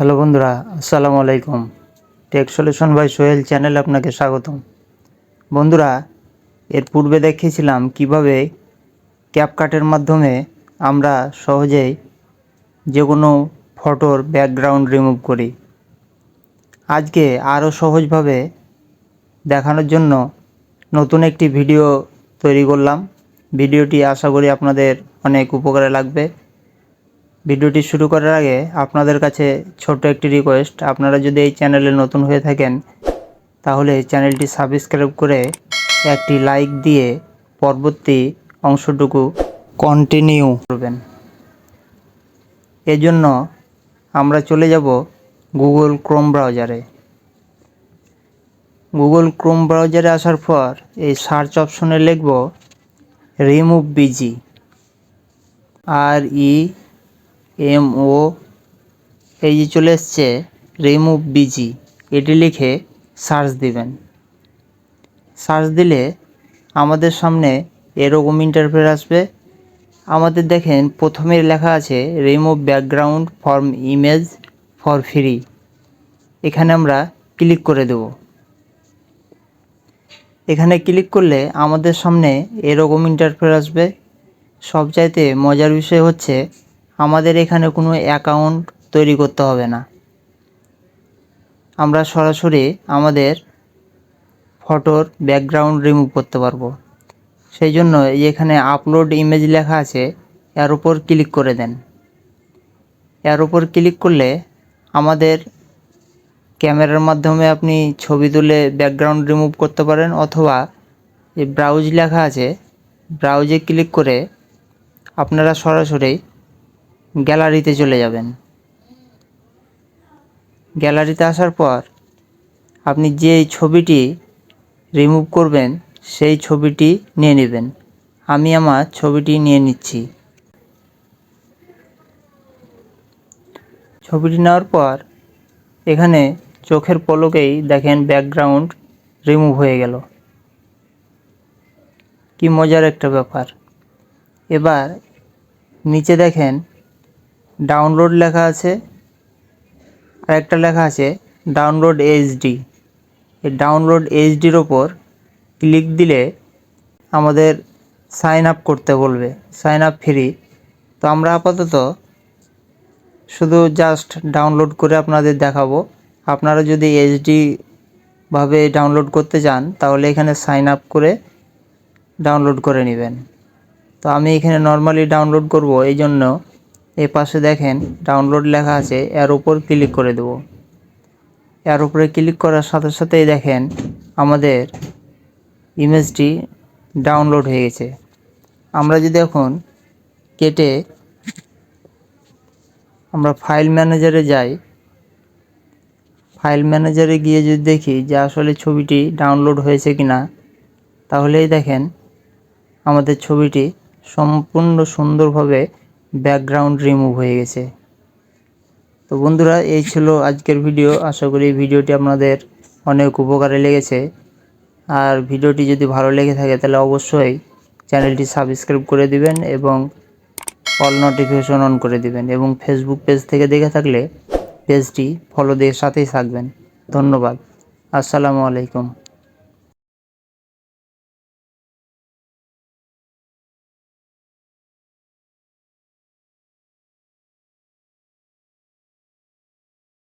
Hello বন্ধুরা, আসসালামু আলাইকুম। টেক সলিউশন বাই সোহেল চ্যানেলে আপনাকে স্বাগতম। বন্ধুরা, এর পূর্বে দেখিয়েছিলাম কীভাবে ক্যাপকাটের মাধ্যমে আমরা সহজেই যে কোনো ফটোর ব্যাকগ্রাউন্ড রিমুভ করি। আজকে আরও সহজভাবে দেখানোর জন্য নতুন একটি ভিডিও তৈরি করলাম। ভিডিওটি আশা করি আপনাদের অনেক উপকারে লাগবে। ভিডিওটি শুরু করার আগে আপনাদের কাছে ছোট্ট একটি রিকোয়েস্ট আপনারা যদি এই চ্যানেলে নতুন হয়ে থাকেন, তাহলে চ্যানেলটি সাবস্ক্রাইব করে একটি লাইক দিয়ে পরবর্তী অংশটুকু কন্টিনিউ করবেন। এজন্য আমরা চলে যাব গুগল ক্রোম ব্রাউজারে গুগল ক্রোম ব্রাউজারে আসার পর এই সার্চ অপশনে লিখব remove BG R E M O এই যে চলে এসছে রিমুভ বিজি, এটি লিখে সার্চ দিবেন। সার্চ দিলে আমাদের সামনে এরকম ইন্টারফেস আসবে। আমাদের দেখেন প্রথমে লেখা আছে remove background form image for free. এখানে আমরা ক্লিক করে দেব। এখানে ক্লিক করলে আমাদের সামনে এরকম ইন্টারফেস আসবে। সবচাইতে মজার বিষয় হচ্ছে আমাদের এখানে কোনো অ্যাকাউন্ট তৈরি করতে হবে না। আমরা সরাসরি আমাদের ফটোর ব্যাকগ্রাউন্ড রিমুভ করতে পারব। সেই জন্য এখানে আপলোড ইমেজ লেখা আছে, এর উপর ক্লিক করে দেন। এর উপর ক্লিক করলে আমাদের ক্যামেরার মাধ্যমে আপনি ছবি তুলে ব্যাকগ্রাউন্ড রিমুভ করতে পারেন অথবা এই ব্রাউজ লেখা আছে ব্রাউজে ক্লিক করে আপনারা সরাসরি গ্যালারিতে চলে যাবেন। গ্যালারিতে আসার পর আপনি যে ছবিটি রিমুভ করবেন, সেই ছবিটি নিয়ে নেবেন। আমি আমার ছবিটি নিয়ে নিচ্ছি। ছবিটি নেওয়ার পর এখানে চোখের পলকেই দেখেন ব্যাকগ্রাউন্ড রিমুভ হয়ে গেল। কি মজার একটা ব্যাপার। এবার নিচে দেখেন ডাউনলোড লেখা আছে। আর একটা লেখা আছে ডাউনলোড এইচডি এই ডাউনলোড এইচডির ওপর ক্লিক দিলে আমাদের সাইন আপ করতে বলবে সাইন আপ ফ্রি তো আমরা আপাতত শুধু জাস্ট ডাউনলোড করে আপনাদের দেখাবো। আপনারা যদি এইচডি ভাবে ডাউনলোড করতে চান, তাহলে এখানে সাইন আপ করে ডাউনলোড করে নেবেন। তো আমি এখানে নর্মালি ডাউনলোড করব এই জন্য এ পাশে দেখেন ডাউনলোড লেখা আছে, এর উপর ক্লিক করে দেব। এর উপরে ক্লিক করার সাথে সাথেই দেখেন, আমাদের ইমেজটি ডাউনলোড হয়ে গেছে। আমরা যদি এখন কেটে আমরা ফাইল ম্যানেজারে যাই ফাইল ম্যানেজারে গিয়ে যদি দেখি যে আসলে ছবিটি ডাউনলোড হয়েছে কি না তাহলেই দেখেন, আমাদের ছবিটি সম্পূর্ণ সুন্দরভাবে ব্যাকগ্রাউন্ড রিমুভ হয়ে গেছে। তো বন্ধুরা, এই ছিল আজকের ভিডিও আশা করি ভিডিওটি আপনাদের অনেক উপকারে লেগেছে। আর ভিডিওটি যদি ভালো লেগে থাকে, তাহলে অবশ্যই চ্যানেলটি সাবস্ক্রাইব করে দিবেন এবং অল নোটিফিকেশন অন করে দিবেন। এবং ফেসবুক পেজ থেকে দেখে থাকলে পেজটি ফলো দিয়ে সাথেই থাকবেন। ধন্যবাদ। আসসালামু আলাইকুম।